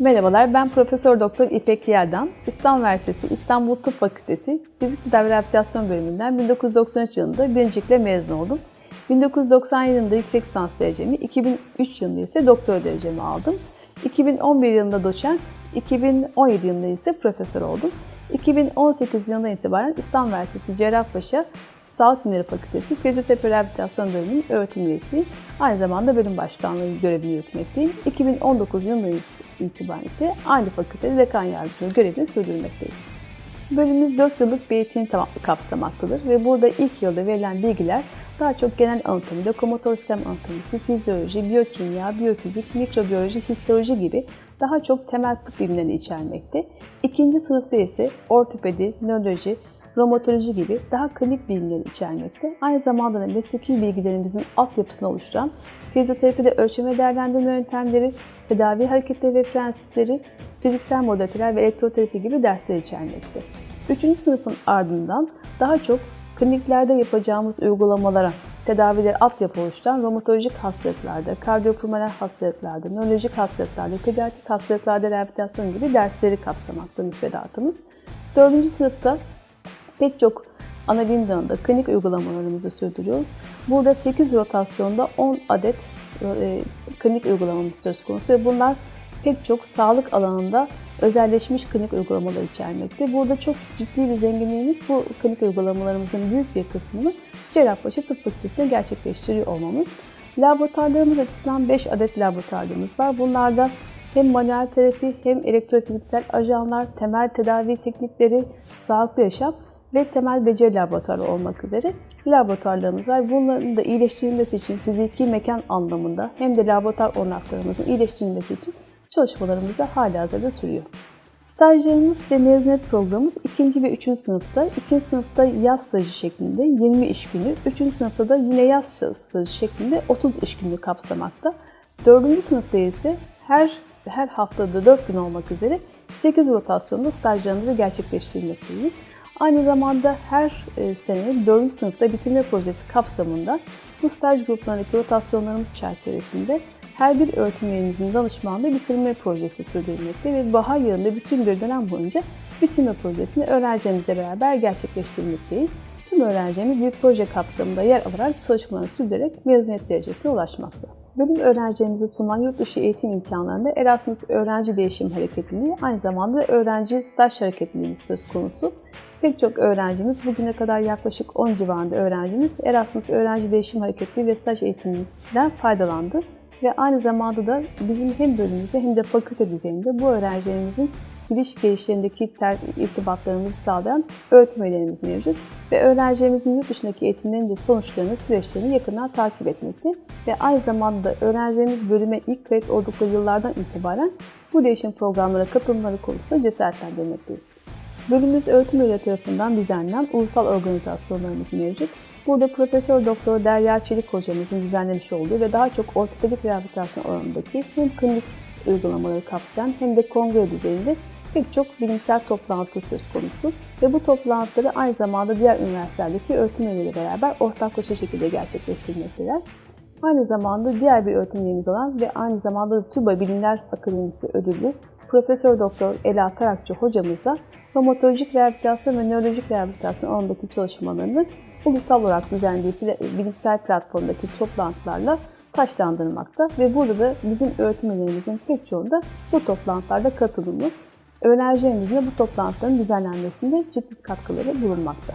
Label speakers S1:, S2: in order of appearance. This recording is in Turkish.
S1: Merhabalar, ben Profesör Doktor İpek Yerdan. İstanbul Üniversitesi İstanbul Tıp Fakültesi Fizik Tedavi Rehabilitasyon bölümünden 1993 yılında birincilikle mezun oldum. 1997 yılında yüksek lisans derecemi, 2003 yılında ise doktor derecemi aldım. 2011 yılında doçent, 2017 yılında ise profesör oldum. 2018 yılından itibaren İstanbul Üniversitesi Cerrahpaşa Sağlık Bilimleri Fakültesi Fizyoterapi Rehabilitasyon Bölümünün öğretim üyesiyim. Aynı zamanda bölüm başkanlığı görevini yürütmekteyim. 2019 yılından itibaren ise aynı fakültede dekan yardımcılığı görevini sürdürmekteyim. Bölümümüz 4 yıllık bir eğitim kapsamaktadır ve burada ilk yılda verilen bilgiler daha çok genel anatomi, lokomotor sistem anatomisi, fizyoloji, biyokimya, biyofizik, mikrobiyoloji, histoloji gibi daha çok temel tıp bilimlerini içermekte. İkinci sınıfta ise ortopedi, nöroloji, romatoloji gibi daha klinik bilimleri içermekte. Aynı zamanda da mesleki bilgilerimizin altyapısını oluşturan fizyoterapide ölçme değerlendirme yöntemleri, tedavi hareketleri ve prensipleri, fiziksel modaliteler ve elektroterapi gibi dersler içermekte. Üçüncü sınıfın ardından daha çok kliniklerde yapacağımız uygulamalara tedavileri altyapı oluşturan romatolojik hastalıklarda, kardiyopulmoner hastalıklarda, nörolojik hastalıklarda, pediatrik hastalıklarda rehabilitasyon gibi dersleri kapsamakta müfredatımız. Dördüncü sınıfta pek çok ana bilim dalında klinik uygulamalarımızı sürdürüyoruz. Burada 8 rotasyonda 10 adet e, klinik uygulamamız söz konusu ve bunlar pek çok sağlık alanında özelleşmiş klinik uygulamalar içermekte. Burada çok ciddi bir zenginliğimiz bu klinik uygulamalarımızın büyük bir kısmını Cerrahpaşa Tıp Fakültesi'nde gerçekleştiriyor olmamız. Laboratuvarlarımız açısından 5 adet laboratuvarlarımız var. Bunlarda hem manuel terapi hem elektrofiziksel ajanlar, temel tedavi teknikleri, sağlıklı yaşam ve temel beceri laboratuvarı olmak üzere laboratuvarlarımız var. Bunların da iyileştirilmesi için fiziki mekan anlamında hem de laboratuvar olanaklarımızın iyileştirilmesi için çalışmalarımız da hala hazırda sürüyor. Stajlarımız ve mezuniyet programımız 2. ve 3. sınıfta, 2. sınıfta yaz stajı şeklinde 20 iş günü, 3. sınıfta da yine yaz stajı şeklinde 30 iş günü kapsamakta. 4. sınıfta ise her her haftada 4 gün olmak üzere 8 rotasyonda stajlarımızı gerçekleştirmekteyiz. Aynı zamanda her e, sene 4. sınıfta bitirme projesi kapsamında bu staj gruplarındaki rotasyonlarımız çerçevesinde her bir öğretim üyemizin danışmanlığı bitirme projesi sürdürülmekte ve bahar yılında bütün bir dönem boyunca bitirme projesini öğrencilerimizle beraber gerçekleştirmekteyiz. Tüm öğrencilerimiz bir proje kapsamında yer alarak çalışmalarını sürdürerek mezuniyet derecesine ulaşmakta. Bölüm öğrencilerimize sunulan yurt dışı eğitim imkanlarında Erasmus öğrenci değişim hareketliliği, aynı zamanda öğrenci staj hareketliliği söz konusu. Pek çok öğrencimiz, bugüne kadar yaklaşık 10 civarında öğrencimiz Erasmus öğrenci değişim hareketliliği ve staj eğitiminden faydalandı. Ve aynı zamanda da bizim hem bölümümüzde hem de fakülte düzeyinde bu öğrencilerimizin gidiş gelişlerindeki irtibatlarımızı sağlayan öğretim üyelerimiz mevcut. Ve öğrencilerimizin yurt dışındaki eğitimlerinin sonuçlarını, süreçlerini yakından takip etmekte. Ve aynı zamanda öğrencilerimiz bölüme ilk kayıt oldukları yıllardan itibaren bu değişim programlara katılımları konusunda cesaretlendirmekteyiz. Bölümümüz öğretim üyeleri tarafından düzenlenen ulusal organizasyonlarımız mevcut. Burada Profesör Doktor Derya Çelik hocamızın düzenlemiş olduğu ve daha çok ortopedik rehabilitasyon alanındaki hem klinik uygulamaları kapsayan hem de kongre düzeyinde pek çok bilimsel toplantı söz konusu ve bu toplantıları aynı zamanda diğer üniversitelerdeki öğretim üyeleri beraber ortaklaşa şekilde gerçekleştirmektedir. Aynı zamanda diğer bir öğretim üyemiz olan ve aynı zamanda da TÜBA Bilimler Akademisi ödüllü Profesör Doktor Ela Tarakçı hocamızla romatolojik rehabilitasyon ve nörolojik rehabilitasyon alanındaki çalışmalarını ulusal olarak düzenlediği bilimsel platformdaki toplantılarla taşlandırmakta ve burada da bizim öğretim üyelerimizin pek çoğunda bu toplantılarda katılımı, öğrencilerimizin bu toplantıların düzenlenmesinde ciddi katkıları bulunmakta.